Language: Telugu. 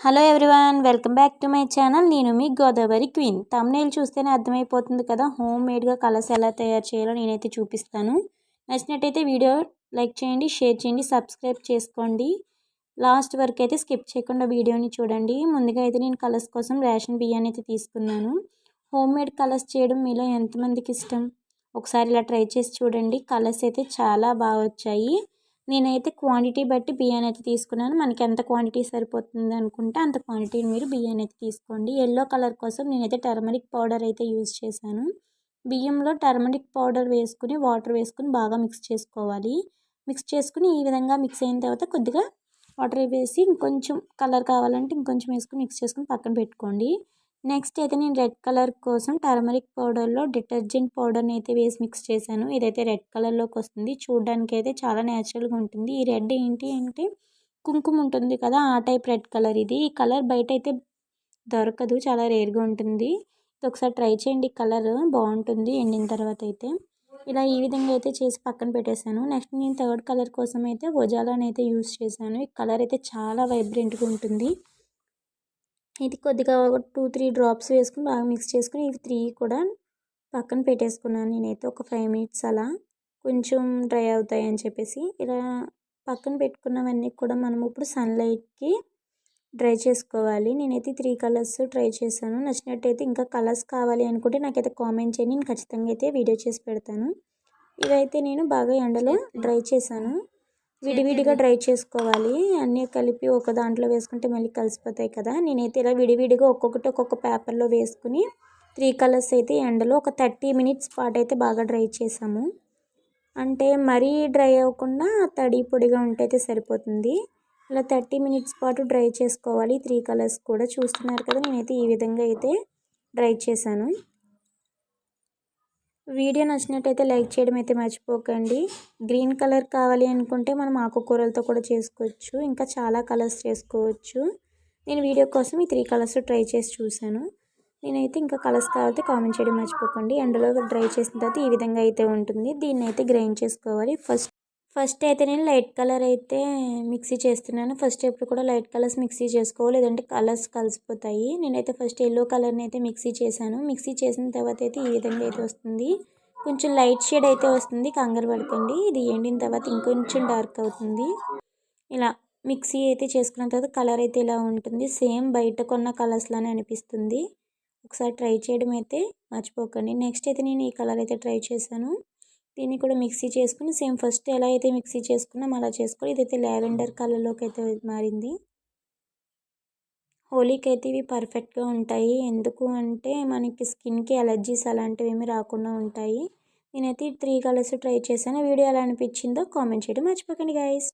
Hello everyone welcome back to my channel. నేను మీ గోదావరి క్వీన్. తమ్నేల్ చూస్తేనే అర్థమైపోతుంది కదా హోమ్ మేడ్గా కలర్స్ ఎలా తయారు చేయాలో నేనైతే చూపిస్తాను. నచ్చినట్టయితే వీడియో లైక్ చేయండి షేర్ చేయండి సబ్స్క్రైబ్ చేసుకోండి. లాస్ట్ వరకు అయితే స్కిప్ చేయకుండా వీడియోని చూడండి. ముందుగా అయితే నేను కలర్స్ కోసం రేషన్ బియ్యాన్ని అయితే తీసుకున్నాను. హోమ్ మేడ్ కలర్స్ చేయడం మీలో ఎంతమందికి ఇష్టం? ఒకసారి ఇలా ట్రై చేసి చూడండి. కలర్స్ అయితే చాలా బాగా వచ్చాయి. నేనైతే క్వాంటిటీ బట్టి బియ్యాన్ని అయితే తీసుకున్నాను. మనకి ఎంత క్వాంటిటీ సరిపోతుంది అనుకుంటే అంత క్వాంటిటీ మీరు బియ్యాన్ని అయితే తీసుకోండి. ఎల్లో కలర్ కోసం నేనైతే టర్మరిక్ పౌడర్ అయితే యూజ్ చేశాను. బియ్యంలో టర్మరిక్ పౌడర్ వేసుకుని వాటర్ వేసుకుని బాగా మిక్స్ చేసుకోవాలి. మిక్స్ చేసుకుని ఈ విధంగా మిక్స్ అయిన తర్వాత కొద్దిగా వాటర్ వేసి ఇంకొంచెం కలర్ కావాలంటే ఇంకొంచెం వేసుకుని మిక్స్ చేసుకుని పక్కన పెట్టుకోండి. నెక్స్ట్ అయితే నేను రెడ్ కలర్ కోసం టర్మరిక్ పౌడర్లో డిటర్జెంట్ పౌడర్ని అయితే వేసి మిక్స్ చేశాను. ఇదైతే రెడ్ కలర్లోకి వస్తుంది. చూడడానికి అయితే చాలా న్యాచురల్గా ఉంటుంది. ఈ రెడ్ ఏంటి అంటే కుంకుమ ఉంటుంది కదా ఆ టైప్ రెడ్ కలర్ ఇది. ఈ కలర్ బయట అయితే దొరకదు చాలా రేర్గా ఉంటుంది. ఇది ఒకసారి ట్రై చేయండి కలర్ బాగుంటుంది ఎండిన తర్వాత అయితే. ఇలా ఈ విధంగా అయితే చేసి పక్కన పెట్టేశాను. నెక్స్ట్ నేను థర్డ్ కలర్ కోసం అయితే ఒజాలాని అయితే యూస్ చేశాను. ఈ కలర్ అయితే చాలా వైబ్రెంట్గా ఉంటుంది. ఇది కొద్దిగా ఒక టూ త్రీ డ్రాప్స్ వేసుకుని బాగా మిక్స్ చేసుకుని ఇవి త్రీ కూడా పక్కన పెట్టేసుకున్నాను నేనైతే. ఒక ఫైవ్ మినిట్స్ అలా కొంచెం డ్రై అవుతాయి అని చెప్పేసి. ఇలా పక్కన పెట్టుకున్నవన్నీ కూడా మనం ఇప్పుడు సన్లైట్కి డ్రై చేసుకోవాలి. నేనైతే త్రీ కలర్స్ ట్రై చేశాను. నచ్చినట్టయితే ఇంకా కలర్స్ కావాలి అనుకుంటే నాకైతే కామెంట్ చేయండి. నేను ఖచ్చితంగా అయితే వీడియో చేసి పెడతాను. ఇవైతే నేను బాగా ఎండలో డ్రై చేశాను. విడివిడిగా డ్రై చేసుకోవాలి. అన్నీ కలిపి ఒక దాంట్లో వేసుకుంటే మళ్ళీ కలిసిపోతాయి కదా. నేనైతే ఇలా విడివిడిగా ఒక్కొక్కటి ఒక్కొక్క పేపర్లో వేసుకుని త్రీ కలర్స్ అయితే ఎండలో ఒక థర్టీ మినిట్స్ పాటు అయితే బాగా డ్రై చేసాము. అంటే మరీ డ్రై అవ్వకుండా తడి పొడిగా ఉంటే అయితే సరిపోతుంది. ఇలా థర్టీ మినిట్స్ పాటు డ్రై చేసుకోవాలి. త్రీ కలర్స్ కూడా చూస్తున్నారు కదా నేనైతే ఈ విధంగా అయితే డ్రై చేశాను. వీడియో నచ్చినట్టయితే లైక్ చేయడం అయితే మర్చిపోకండి. గ్రీన్ కలర్ కావాలి అనుకుంటే మనం ఆకుకూరలతో కూడా చేసుకోవచ్చు. ఇంకా చాలా కలర్స్ చేసుకోవచ్చు. నేను వీడియో కోసం ఈ త్రీ కలర్స్ ట్రై చేసి చూశాను. నేనైతే ఇంకా కలర్స్ కావాలంటే కామెంట్ చేయడం మర్చిపోకండి. ఎండలో డ్రై చేసిన తర్వాత ఈ విధంగా అయితే ఉంటుంది. దీన్ని అయితే గ్రైండ్ చేసుకోవాలి. ఫస్ట్ ఫస్ట్ అయితే నేను లైట్ కలర్ అయితే మిక్సీ చేస్తున్నాను. ఫస్ట్ ఎప్పుడు కూడా లైట్ కలర్స్ మిక్సీ చేసుకోవాలి లేదంటే కలర్స్ కలిసిపోతాయి. నేనైతే ఫస్ట్ ఎల్లో కలర్ని అయితే మిక్సీ చేశాను. మిక్సీ చేసిన తర్వాత అయితే ఈ విధంగా అయితే వస్తుంది. కొంచెం లైట్ షేడ్ అయితే వస్తుంది. కంగారు పడకండి. ఇది ఎండిన తర్వాత ఇంకొంచెం డార్క్ అవుతుంది. ఇలా మిక్సీ అయితే చేసుకున్న తర్వాత కలర్ అయితే ఇలా ఉంటుంది. సేమ్ బయట కొన్న కలర్స్లానే అనిపిస్తుంది. ఒకసారి ట్రై చేయడం అయితే మర్చిపోకండి. నెక్స్ట్ అయితే నేను ఈ కలర్ అయితే ట్రై చేశాను. దీన్ని కూడా మిక్సీ చేసుకుని సేమ్ ఫస్ట్ ఎలా అయితే మిక్సీ చేసుకున్నాం అలా చేసుకోవాలి ఇదైతే లావెండర్ కలర్లోకి అయితే మారింది. హోలీకి అయితే ఇవి పర్ఫెక్ట్గా ఉంటాయి. ఎందుకు అంటే మనకి స్కిన్కి అలర్జీస్ అలాంటివి ఏమి రాకుండా ఉంటాయి. నేనైతే త్రీ కలర్స్ ట్రై చేశాను. వీడియో ఎలా అనిపించిందో కామెంట్ చేయడం మర్చిపోకండి గాయస్